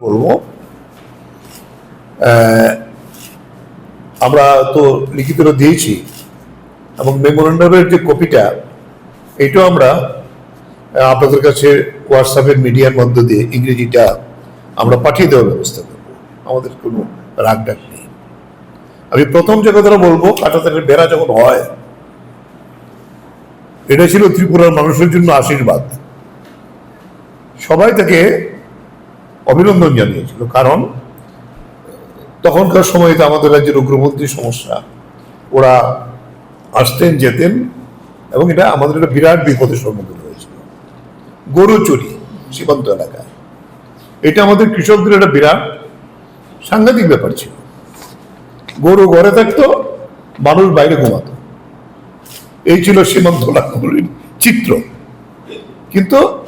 বলব। আমরা তো লিখিতটা দিয়েছি এবং মেমোরেন্ডামের যে কপিটা, এটাও আমরা আপনাদের কাছে হোয়াটসঅ্যাপের মিডিয়ার মধ্য দিয়ে ইংরেজিটা আমরা পাঠিয়ে দেওয়ার ব্যবস্থা করব। আমাদের কোনো রাগ ডাক নেই। আমি প্রথম যে কথাটা বলব, কাটাতারের বেড়া যখন হয়, এটা ছিল ত্রিপুরার মানুষের জন্য আশীর্বাদ। সবাই তাকে অভিনন্দন জানিয়েছিল। কারণ, তখনকার সময়ে তো আমাদের রাজ্যের উগ্রপন্থী সমস্যা। ওরা আসতেন, যেতেন, এবং এটা আমাদের একটা বিরাট বিপদের সম্মুখীন হয়েছিল। গরু চুরি, সীমান্ত এলাকায়। এটা আমাদের কৃষকদের একটা বিরাট সাংঘাতিক ব্যাপার ছিল। গরু ঘরে থাকতো, মানুষ বাইরে ঘুমাতো। এই ছিল সীমান্ত এলাকাগুলির চিত্র। কিন্তু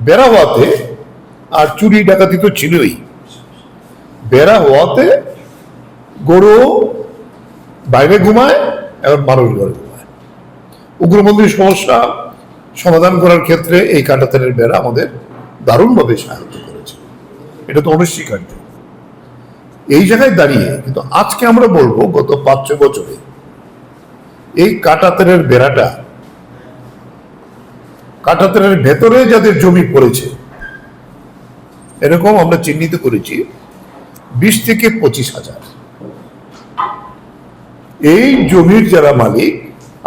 বেড়া হওয়াতে আর চুরি ডাকাতি তো ছিলই। বেড়া হওয়াতে গরু বাইরে ঘুমায় এবং মানুষ ঘরে ঘুমায়। উগ্রপন্থীর সমস্যা সমাধান করার ক্ষেত্রে এই কাঁটাতারের বেড়া আমাদের দারুণভাবে সাহায্য করেছে। এটা তো অনস্বীকার্য। এই জায়গায় দাঁড়িয়ে কিন্তু আজকে আমরা বলব, গত পাঁচ ছ বছরে এই কাঁটাতারের বেড়াটা, কাঁটাতারের ভেতরে যাদের জমি পড়েছে এরকম আমরা চিহ্নিত করেছি বিশ থেকে পঁচিশ হাজার। এই জমির যারা মালিক,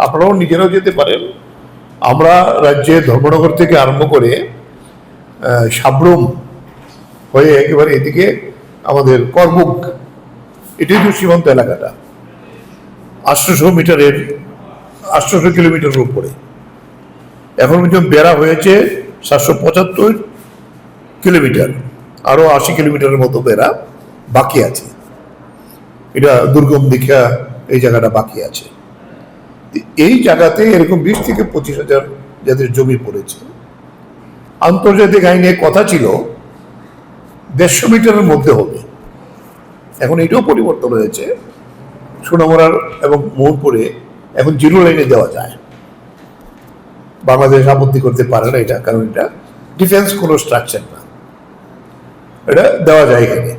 আপনারাও নিজেরাও যেতে পারেন। আমরা রাজ্যে ধর্মনগর থেকে আরম্ভ করে সাবরুম হয়ে একেবারে এদিকে আমাদের করবুক এটাই তো সীমান্ত এলাকাটা। আটশোশো মিটারের, আটশোশো কিলোমিটারের উপরে। এখন পর্যন্ত বেড়া হয়েছে সাতশো পঁচাত্তর কিলোমিটার, আরও আশি কিলোমিটারের মতো বেড়া বাকি আছে। এটা দুর্গম দীক্ষা এই জায়গাটা বাকি আছে। এই জায়গাতে এরকম বিশ থেকে পঁচিশ হাজার যাদের জমি পড়েছে। আন্তর্জাতিক আইনে কথা ছিল, দেড়শো মিটারের মধ্যে হবে। এখন এটাও পরিবর্তন হয়েছে। সোনামরার এবং মোহনপুরে এখন জিরো লাইনে দেওয়া যায়। বাংলাদেশ আপত্তি করতে পারে না এটা, কারণ এটা ডিফেন্স কোনো স্ট্রাকচার না। এটা দেওয়া যায় এখানে।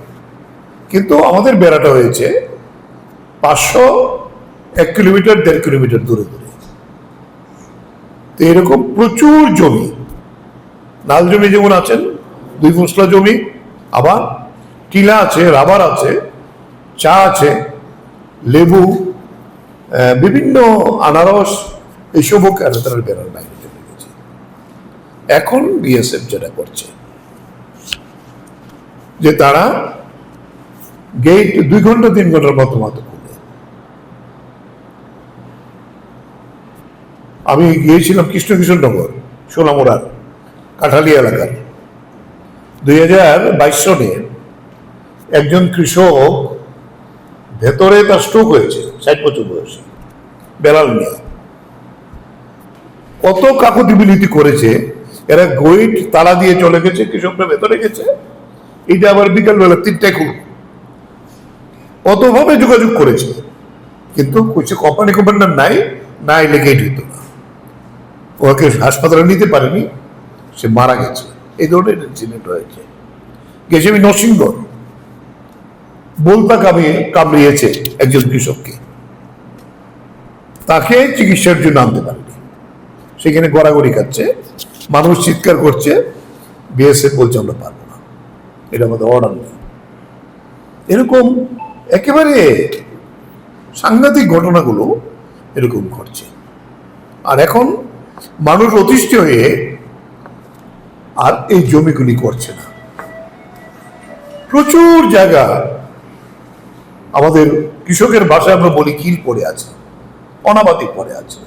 কিন্তু আমাদের বেড়াটা হয়েছে পাঁচশো এক কিলোমিটার, দেড় কিলোমিটার দূরে দূরে। তো এরকম প্রচুর জমি, লাল জমি যেমন আছেন, দুই ফসলা জমি, আবার টিলা আছে, রাবার আছে, চা আছে, লেবু বিভিন্ন আনারস এইসবও ক্যারেক্টারের বেড়ার বাইরে চলে গেছে। এখন বিএসএফ যেটা করছে যে তারা গেট দুই ঘণ্টা, তিন ঘণ্টার মতো মতো খুলে আমি গিয়েছিলাম কৃষ্ণকিশোরনগর সোনামুড়ার, কাঠালি এলাকার। দুই হাজার বাইশ সনে একজন কৃষক ভেতরে তার স্ট্রোক হয়েছে, ষাট বছর বয়সে, বেলাল মিয়া। কত কাকুতি বিলিতি করেছে, এরা গইট তালা দিয়ে চলে গেছে, কৃষকরা ভেতরে গেছে। এটা আবার বিকালবেলা তিনটায় খুলব কতভাবে যোগাযোগ করেছে। কিন্তু কিছু কোম্পানি কোম্পানির নাই না এলে গেট হইতো না। ওকে হাসপাতালে নিতে পারেনি, সে মারা গেছে। এই ধরনের ইনসিডেন্ট হয়েছে গেছে আমি নরসিংগড় বলতা কামিয়ে কামড়িয়েছে একজন কৃষককে। তাকে চিকিৎসার জন্য আনতে পারেনি। সেখানে গড়াগড়ি খাচ্ছে, মানুষ চিৎকার করছে, বিএসএফ বলছে আমরা পারব এটা আমাদের অর্ডার নেই। এরকম একেবারে সাংঘাতিক ঘটনাগুলো এরকম ঘটছে। আর এখন মানুষ অতিষ্ঠ হয়ে আর এই জমিগুলি করছে না। প্রচুর জায়গা আমাদের কৃষকের ভাষায় আমরা বলি কিল পড়ে আছে, অনাবাদি পড়ে আছে।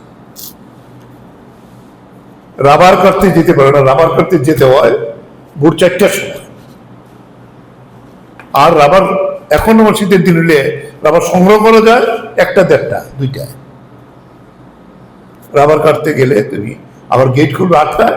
রাবার কাটতে যেতে পারে না, রাবার কাটতে যেতে হয় ভোর চারটার সময়। আর রাবার এখন আমার শীতের দিন হলে রাবার সংগ্রহ করা যায় একটা দেড়টা, দুইটায়। রাবার কাটতে গেলে তুমি আবার গেট খুলবে আটটায়